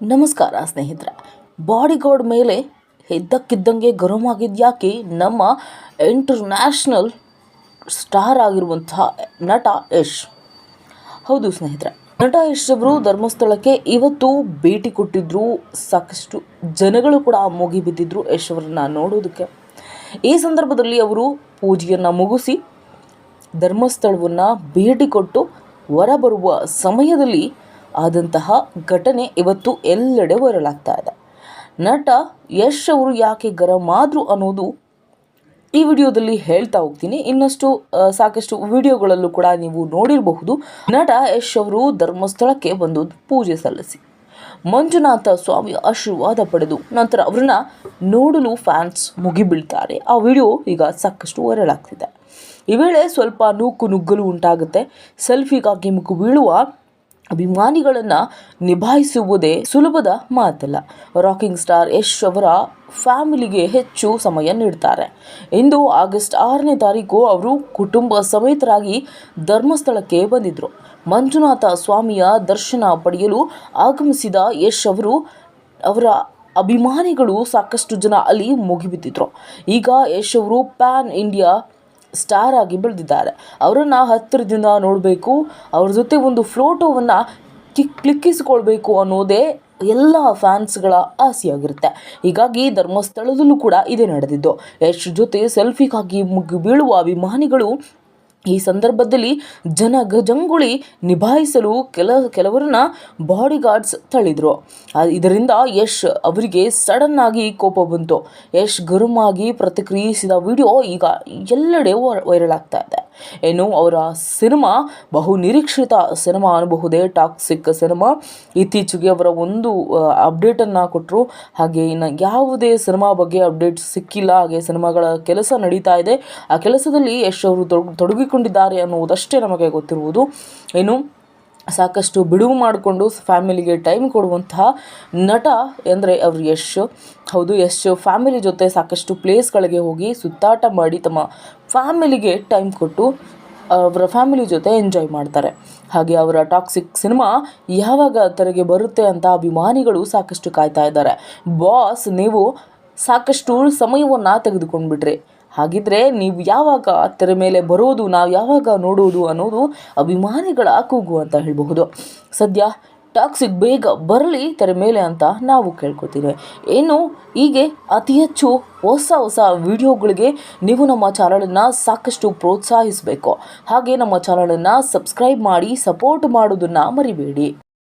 ನಮಸ್ಕಾರ ಸ್ನೇಹಿತರೆ. ಬಾಡಿಗಾರ್ಡ್ ಮೇಲೆ ಇದ್ದಕ್ಕಿದ್ದಂಗೆ ಗರಂ ಆಗಿದ್ಯಾಕೆ ನಮ್ಮ ಇಂಟರ್ನ್ಯಾಷನಲ್ ಸ್ಟಾರ್ ಆಗಿರುವಂತಹ ನಟ ಯಶ್. ಹೌದು ಸ್ನೇಹಿತರೆ, ನಟ ಯಶ್ ಅವರು ಧರ್ಮಸ್ಥಳಕ್ಕೆ ಇವತ್ತು ಭೇಟಿ ಕೊಟ್ಟಿದ್ರು. ಸಾಕಷ್ಟು ಜನಗಳು ಕೂಡ ಮುಗಿಬಿದ್ದಿದ್ರು ಯಶ್ ಅವರನ್ನ ನೋಡೋದಕ್ಕೆ. ಈ ಸಂದರ್ಭದಲ್ಲಿ ಅವರು ಪೂಜೆಯನ್ನು ಮುಗಿಸಿ ಧರ್ಮಸ್ಥಳವನ್ನು ಭೇಟಿ ಕೊಟ್ಟು ಹೊರಬರುವ ಸಮಯದಲ್ಲಿ ಆದಂತಹ ಘಟನೆ ಇವತ್ತು ಎಲ್ಲೆಡೆ ವೈರಲ್ ಆಗ್ತಾ ಇದೆ. ನಟ ಯಶ್ ಅವರು ಯಾಕೆ ಗರಂ ಆದರು ಅನ್ನೋದು ಈ ವಿಡಿಯೋದಲ್ಲಿ ಹೇಳ್ತಾ ಹೋಗ್ತೀನಿ. ಇನ್ನಷ್ಟು ಸಾಕಷ್ಟು ವಿಡಿಯೋಗಳಲ್ಲೂ ಕೂಡ ನೀವು ನೋಡಿರಬಹುದು. ನಟ ಯಶ್ ಅವರು ಧರ್ಮಸ್ಥಳಕ್ಕೆ ಬಂದು ಪೂಜೆ ಸಲ್ಲಿಸಿ. ಮಂಜುನಾಥ ಸ್ವಾಮಿ ಆಶೀರ್ವಾದ ಪಡೆದು ನಂತರ ಅವರನ್ನ ನೋಡಲು ಫ್ಯಾನ್ಸ್ ಮುಗಿಬೀಳ್ತಾರೆ. ಆ ವಿಡಿಯೋ ಈಗ ಸಾಕಷ್ಟು ವೈರಲ್ ಆಗ್ತಿದೆ. ಈ ವೇಳೆ ಸ್ವಲ್ಪ ನೂಕು ನುಗ್ಗಲು ಉಂಟಾಗುತ್ತೆ. ಸೆಲ್ಫಿಗಾಗಿ ಮುಗು ಬೀಳುವ ಅಭಿಮಾನಿಗಳನ್ನು ನಿಭಾಯಿಸುವುದೇ ಸುಲಭದ ಮಾತಲ್ಲ. ರಾಕಿಂಗ್ ಸ್ಟಾರ್ ಯಶ್ ಅವರ ಫ್ಯಾಮಿಲಿಗೆ ಹೆಚ್ಚು ಸಮಯ ನೀಡ್ತಾರೆ. ಇಂದು ಆಗಸ್ಟ್ ಆರನೇ ತಾರೀಕು ಅವರು ಕುಟುಂಬ ಸಮೇತರಾಗಿ ಧರ್ಮಸ್ಥಳಕ್ಕೆ ಬಂದಿದ್ದರು ಮಂಜುನಾಥ ಸ್ವಾಮಿಯ ದರ್ಶನ ಪಡೆಯಲು ಆಗಮಿಸಿದ ಯಶ್ ಅವರು, ಅವರ ಅಭಿಮಾನಿಗಳು ಸಾಕಷ್ಟು ಜನ ಅಲ್ಲಿ ಮುಗಿಬಿದ್ದಿದ್ರು. ಈಗ ಯಶ್ ಅವರು ಪ್ಯಾನ್ ಇಂಡಿಯಾ ಸ್ಟಾರ್ ಆಗಿ ಬೆಳೆದಿದ್ದಾರೆ. ಅವರನ್ನು ಹತ್ತಿರದಿಂದ ನೋಡಬೇಕು, ಅವ್ರ ಜೊತೆ ಒಂದು ಫ್ಲೋಟೋವನ್ನು ಕ್ಲಿಕ್, ಕ್ಲಿಕ್ಕಿಸಿಕೊಳ್ಬೇಕು ಅನ್ನೋದೇ ಎಲ್ಲ ಫ್ಯಾನ್ಸ್ಗಳ ಆಸೆಯಾಗಿರುತ್ತೆ. ಹೀಗಾಗಿ ಧರ್ಮಸ್ಥಳದಲ್ಲೂ ಕೂಡ ಇದೇ ನಡೆದಿದ್ದು. ಯಶ್ ಜೊತೆ ಸೆಲ್ಫಿಗಾಗಿ ಮುಗಿ ಬೀಳುವ ಅಭಿಮಾನಿಗಳು ಈ ಸಂದರ್ಭದಲ್ಲಿ ಜನ ಗಜಂಗುಳಿ ನಿಭಾಯಿಸಲು ಕೆಲ ಕೆಲವರನ್ನ ಬಾಡಿಗಾರ್ಡ್ಸ್ ತಳ್ಳಿದ್ರು. ಇದರಿಂದ ಯಶ್ ಅವರಿಗೆ ಸಡನ್ ಆಗಿ ಕೋಪ ಬಂತು. ಯಶ್ ಗರುಮಾಗಿ ಪ್ರತಿಕ್ರಿಯಿಸಿದ ವಿಡಿಯೋ ಈಗ ಎಲ್ಲೆಡೆ ವೈರಲ್ ಆಗ್ತಾ ಇದೆ. ಏನು ಅವರ ಸಿನಿಮಾ, ಬಹು ನಿರೀಕ್ಷಿತ ಸಿನಿಮಾ ಅನ್ನಬಹುದೇ, ಟಾಕ್ಸಿಕ್ ಸಿನಿಮಾ. ಇತ್ತೀಚೆಗೆ ಅವರ ಒಂದು ಅಪ್ಡೇಟನ್ನು ಕೊಟ್ಟರು ಹಾಗೆ ಇನ್ನು ಯಾವುದೇ ಸಿನಿಮಾ ಬಗ್ಗೆ ಅಪ್ಡೇಟ್ ಸಿಕ್ಕಿಲ್ಲ. ಹಾಗೆ ಸಿನಿಮಾಗಳ ಕೆಲಸ ನಡೀತಾ ಇದೆ. ಆ ಕೆಲಸದಲ್ಲಿ ಯಶ್ ಅವರು ತೊಡಗು ತೊಡಗಿಕೊಂಡಿದ್ದಾರೆ ಅನ್ನುವುದಷ್ಟೇ ನಮಗೆ ಗೊತ್ತಿರುವುದು. ಏನು ಸಾಕಷ್ಟು ಬಿಡುವು ಮಾಡಿಕೊಂಡು ಫ್ಯಾಮಿಲಿಗೆ ಟೈಮ್ ಕೊಡುವಂತಹ ನಟ ಅಂದರೆ ಅವರು ಯಶ್. ಹೌದು, ಯಶ್ ಫ್ಯಾಮಿಲಿ ಜೊತೆ ಸಾಕಷ್ಟು ಪ್ಲೇಸ್ಗಳಿಗೆ ಹೋಗಿ ಸುತ್ತಾಟ ಮಾಡಿ ತಮ್ಮ ಫ್ಯಾಮಿಲಿಗೆ ಟೈಮ್ ಕೊಟ್ಟು ಅವರ ಫ್ಯಾಮಿಲಿ ಜೊತೆ ಎಂಜಾಯ್ ಮಾಡ್ತಾರೆ. ಹಾಗೆ ಅವರ ಟಾಕ್ಸಿಕ್ ಸಿನಿಮಾ ಯಾವಾಗ ತೆರೆಗೆ ಬರುತ್ತೆ ಅಂತ ಅಭಿಮಾನಿಗಳು ಸಾಕಷ್ಟು ಕಾಯ್ತಾ ಇದ್ದಾರೆ. ಬಾಸ್, ನೀವು ಸಾಕಷ್ಟು ಸಮಯವನ್ನು ತೆಗೆದುಕೊಂಡ್ಬಿಟ್ರಿ. ಹಾಗಿದ್ರೆ ನೀವು ಯಾವಾಗ ತೆರೆ ಮೇಲೆ ಬರೋದು, ನಾವು ಯಾವಾಗ ನೋಡೋದು ಅನ್ನೋದು ಅಭಿಮಾನಿಗಳ ಕೂಗು ಅಂತ ಹೇಳಬಹುದು. ಸದ್ಯ ಟಾಕ್ಸಿಕ್ ಬೇಗ ಬರಲಿ, ತೆರೆ ಮೇಲೆ ಅಂತ ನಾವು ಕೇಳ್ಕೊತೀವಿ. ಏನು ಹೀಗೆ ಅತಿ ಹೆಚ್ಚು ಹೊಸ ಹೊಸ ವಿಡಿಯೋಗಳಿಗೆ ನೀವು ನಮ್ಮ ಚಾನಲನ್ನು ಸಾಕಷ್ಟು ಪ್ರೋತ್ಸಾಹಿಸಬೇಕು. ಹಾಗೆ ನಮ್ಮ ಚಾನಲನ್ನು ಸಬ್ಸ್ಕ್ರೈಬ್ ಮಾಡಿ, ಸಪೋರ್ಟ್ ಮಾಡೋದನ್ನು ಮರಿಬೇಡಿ.